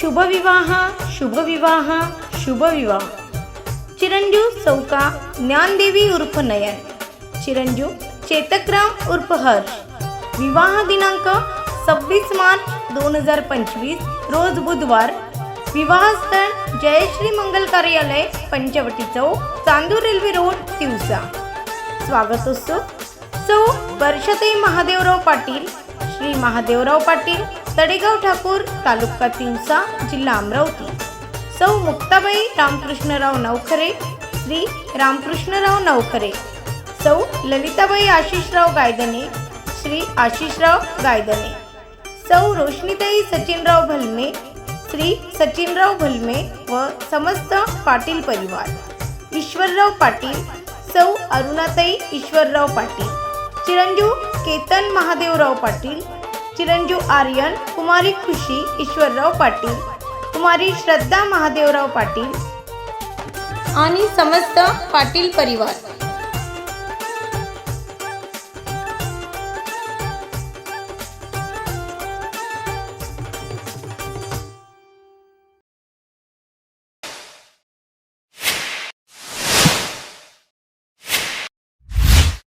शुभविवाह शुभविवाह शुभविवाह. चिरंजीव चौका ज्ञानदेवी उर्फ नयन. चिरंजीव चेतकराम उर्फ हर्ष. विवाह दिनांक सव्वीस मार्च दोन हजार पंचवीस रोज बुधवार. विवाहस्थळ जयश्री मंगल कार्यालय पंचवटी चौक चांदूर रेल्वे रोड तिवसा. स्वागत असतो सौ वर्षते महादेवराव पाटील श्री महादेवराव पाटील तडेगाव ठाकूर तालुका तिवसा जिल्हा अमरावती. सौ मुक्ताबाई रामकृष्णराव नवखरे श्री रामकृष्णराव नवखरे. सौ ललिताबाई आशिषराव गायदने श्री आशिषराव गायदने. सौ रोशनीताई सचिनराव भलमे श्री सचिनराव भलमे व समस्त पाटील परिवार. ईश्वरराव पाटील सौ अरुणाताई ईश्वरराव पाटील. चिरंजीव केतन महादेवराव पाटील चिरंजीव आर्यन कुमारी खुशी ईश्वरराव पाटील कुमारी श्रद्धा महादेवराव पाटील आणि समस्त पाटील परिवार.